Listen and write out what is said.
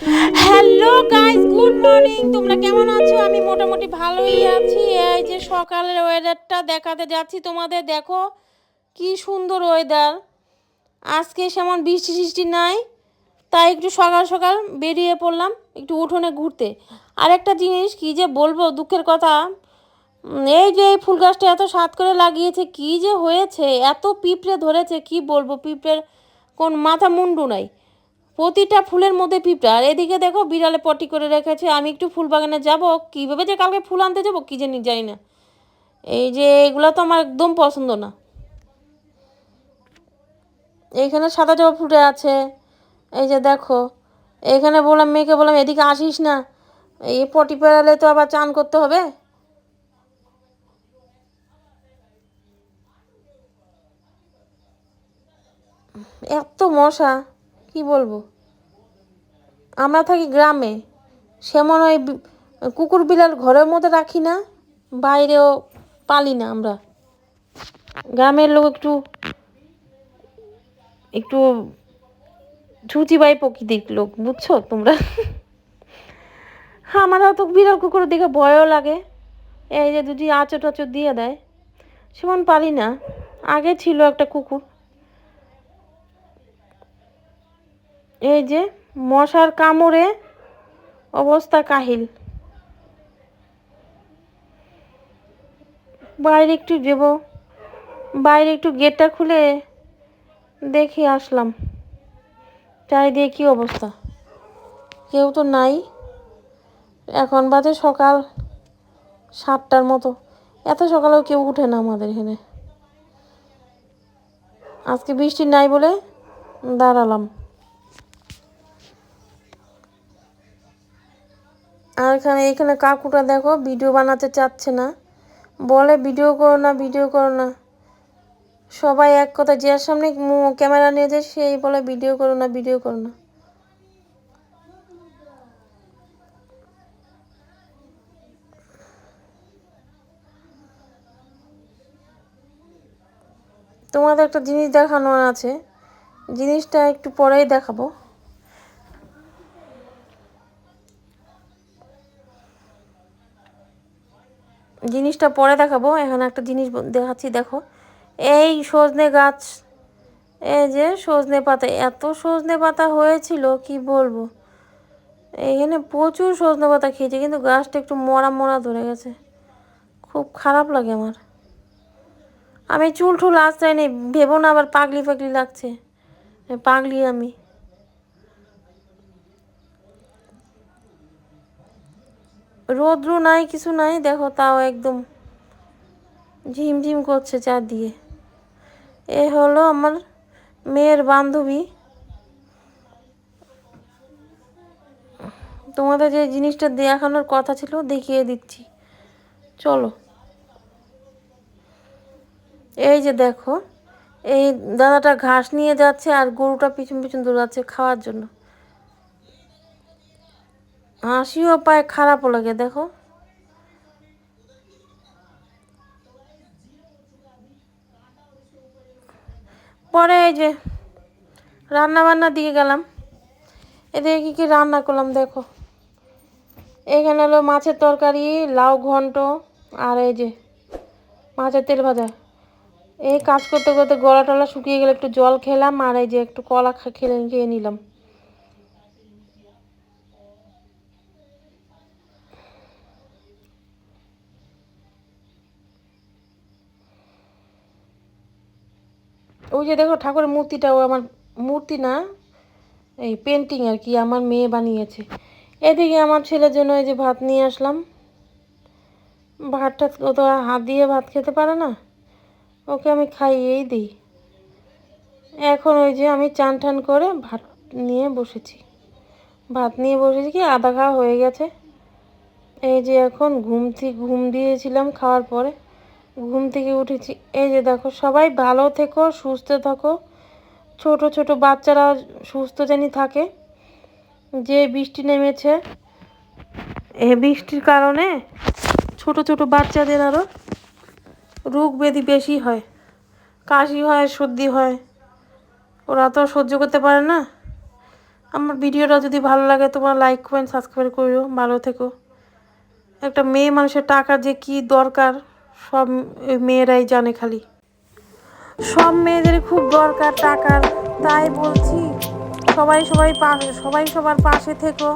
Hello guys good morning তোমরা কেমন আছো? আমি মোটামুটি ভালোই আছি। এই যে সকালের ওয়েদারটা দেখাতে যাচ্ছি তোমাদের, দেখো কি সুন্দর ওয়েদার আজকে সেমন বৃষ্টি টিষ্টি নাই, তাই একটু সকাল সকাল বেরিয়ে পড়লাম একটু উঠোনে ঘুরতে। আর একটা জিনিস, কি যে বলব, দুঃখের কথা এই যে এই ফুল গাছটা এত স্বাদ করে লাগিয়েছে, কি যে হয়েছে, এত পিঁপড়ে ধরেছে, কি বলব, পিঁপড়ের কোন মাথা মুন্ডু নাই। প্রতিটা ফুলের মধ্যে পিঁপড়া। আর এদিকে দেখো, বিড়ালে পটি করে রেখেছে। আমি একটু ফুল বাগানে যাব। কীভাবে যে কালকে ফুল আনতে যাব, কী জানি জানি না। এই যে এগুলো তো আমার একদম পছন্দ না। এইখানে সাদা জবা ফুটে আছে। এই যে দেখো এইখানে বললাম, মেয়েকে বললাম, এদিকে আসিস না। এই পটি পেরালে তো আবার চান করতে হবে। এত মশা। কি বলব? আমরা থাকি গ্রামে। সেমন ওই কুকুর বিড়াল ঘরের মধ্যে রাখি না, বাইরেও পালি না আমরা। গ্রামের লোক একটু একটু ছুচিবাই প্রকৃতির লোক, বুঝছ তোমরা? হ্যাঁ আমার তো বিড়াল কুকুর দেখে ভয়ও লাগে। এই যে দুটি আচর টাচর দিয়ে দেয় সেমন পারি না। আগে ছিল একটা কুকুর এই যে মশার কামড়ে অবস্থা কাহিল। বাইরে একটু যাব। বাইরে একটু গেটটা খুলে দেখে আসলাম। চারিদিকে কী অবস্থা? কেউ তো নাই। এখন বাজে সকাল সাতটার মতো। এত সকালেও কেউ উঠে না আমাদের এখানে। আজকে বৃষ্টি নাই বলে দাঁড়ালাম। আর এখানে এখানে কাকুটা দেখো ভিডিও বানাতে চাচ্ছে না। বলে ভিডিও করো না ভিডিও করো না। সবাই এক কথা যার সামনে ক্যামেরা নিয়ে যায়, সেই বলে ভিডিও করো না ভিডিও করো না। তোমাদের একটা জিনিস দেখানো আছে। জিনিসটা একটু পরেই দেখাবো। জিনিসটা পরে দেখাবো। এখানে একটা জিনিস দেখাচ্ছি, দেখো। এই সজনে গাছ, এই যে সজনে পাতা, এত সজনে পাতা হয়েছিল, কি বলব? এখানে প্রচুর সজনে পাতা খেয়েছে, কিন্তু গাছটা একটু মরা মরা ধরে গেছে। খুব খারাপ লাগে আমার। আমি চুল ঠুল আশ্রয় নেই ভেবো না আবার পাগলি পাগলি লাগছে। পাগলি আমি। রোদ্রু নাই, কিছু নাই, দেখো তাও একদম ঝিমঝিম করছে চারদিকে। এ হলো আমার মেয়ের বান্ধবী। তোমাদের যে জিনিসটা দেখানোর কথা ছিল, দেখিয়ে দিচ্ছি। চলো। এই যে দেখো, এই দাদাটা ঘাস নিয়ে যাচ্ছে আর গরুটা পিছন পিছন দৌড়াচ্ছে খাওয়ার জন্য। হাসিও পায়, খারাপও লাগে, দেখো। পরে এই যে রান্না বান্নার দিকে গেলাম। এদিকে কী কী রান্না করলাম, দেখো। এখানে হলো মাছের তরকারি, লাউ ঘন্ট, আর এই যে মাছের তেল ভাজা। এই কাজ করতে করতে গলা টলা শুকিয়ে গেলে একটু জল খেলাম, আর এই যে একটু কলা খেলে, খেয়ে নিলাম। ওই যে দেখো ঠাকুরের মূর্তিটাও আমার, মূর্তি না, এই পেন্টিং আর কি, আমার মেয়ে বানিয়েছে। এদিকে আমার ছেলের জন্য এই যে ভাত নিয়ে আসলাম। ভাতটা ও তো হাত দিয়ে ভাত খেতে পারে না। ওকে আমি খাইয়েই দিই। এখন ওই যে আমি চান টান করে ভাত নিয়ে বসেছি। ভাত নিয়ে বসেছি কি, আধা খাওয়া হয়ে গেছে। এই যে এখন ঘুম ঘুম দিয়েছিলাম খাওয়ার পরে। ঘুম থেকে উঠেছি। এই যে দেখো, সবাই ভালো থেকো, সুস্থ থাকো। ছোট ছোট বাচ্চারা সুস্থ জানি থাকে। যে বৃষ্টি নেমেছে, এ বৃষ্টির কারণে ছোট ছোট বাচ্চাদের আরও রোগ ব্যাধি বেশি হয়। কাশি হয়, সর্দি হয়। ওরা তো সহ্য করতে পারে না। আমার ভিডিওটা যদি ভালো লাগে, তোমার লাইক কমেন্ট সাবস্ক্রাইব করো ভালো থেকো। একটা মেয়ে মানুষের টাকা যে কি দরকার সব মেয়েরাই জানে খালি। সব মেয়েদের খুব দরকার টাকার, তাই বলছি সবাই সবাই সবাই সবার পাশে থেকো।